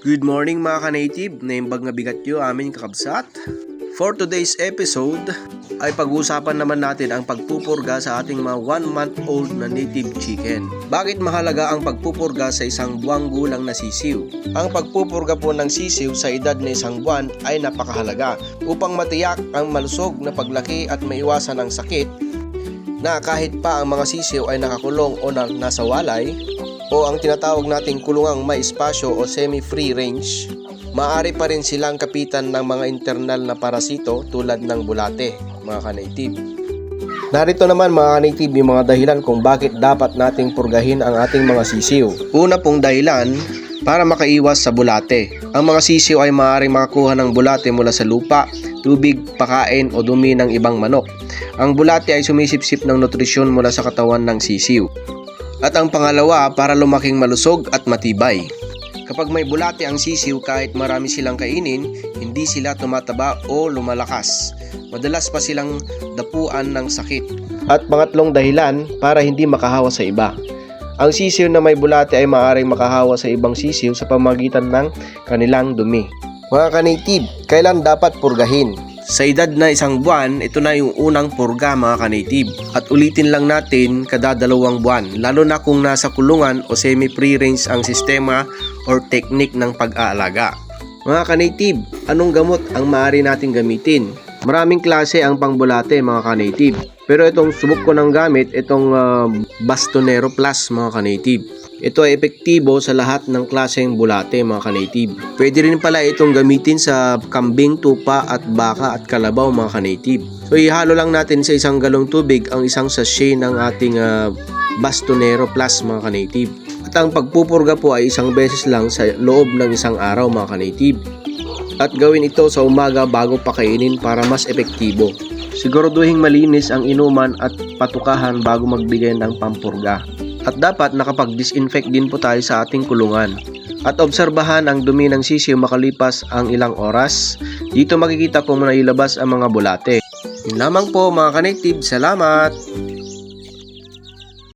Good morning mga ka-native, naimbag nga bigat yo amin kakabsat. For today's episode ay pag-uusapan naman natin ang pagpupurga sa ating mga 1 month old na native chicken. Bakit mahalaga ang pagpupurga sa isang buwang gulang na sisiw? Ang pagpupurga po ng sisiw sa edad na isang buwan ay napakahalaga upang matiyak ang malusog na paglaki at maiwasan ang sakit na kahit pa ang mga sisiw ay nakakulong o na, nasa walay o ang tinatawag nating kulungang may espasyo o semi-free range, maaari pa rin silang kapitan ng mga internal na parasito tulad ng bulate, mga ka-native. Narito naman mga ka-native yung mga dahilan kung bakit dapat nating purgahin ang ating mga sisiw. Una pong dahilan, para makaiwas sa bulate. Ang mga sisiw ay maaaring makakuha ng bulate mula sa lupa, tubig, pakain o dumi ng ibang manok. Ang bulate ay sumisipsip ng nutrisyon mula sa katawan ng sisiw. At ang pangalawa, para lumaking malusog at matibay. Kapag may bulate ang sisiw kahit marami silang kainin, hindi sila tumataba o lumalakas. Madalas pa silang dapuan ng sakit. At pangatlong dahilan, para hindi makahawa sa iba. Ang sisiw na may bulate ay maaaring makahawa sa ibang sisiw sa pamagitan ng kanilang dumi. Mga ka-native, kailan dapat purgahin? Sa edad na isang buwan, ito na yung unang purga mga ka-native. At ulitin lang natin kada dalawang buwan, lalo na kung nasa kulungan o semi-free range ang sistema or technique ng pag-aalaga. Mga ka-native, anong gamot ang maaari nating gamitin? Maraming klase ang pangbulate mga ka-native. Pero itong subok ko ng gamit, itong ah, Bastonero Plus mga ka-native. Ito ay epektibo sa lahat ng klaseng bulate mga ka-native. Pwede rin pala itong gamitin sa kambing, tupa at baka at kalabaw mga ka-native. So ihalo lang natin sa isang galong tubig ang isang sachet ng ating ah, Bastonero Plus mga ka-native. At ang pagpupurga po ay isang beses lang sa loob ng isang araw mga ka-native. At gawin ito sa umaga bago pakainin para mas epektibo. Siguraduhin malinis ang inuman at patukahan bago magbigay ng pampurga. At dapat nakapag-disinfect din po tayo sa ating kulungan. At obserbahan ang dumi ng sisiw makalipas ang ilang oras. Dito makikita kung nailabas ang mga bulate. Yun lamang po mga ka-native. Salamat!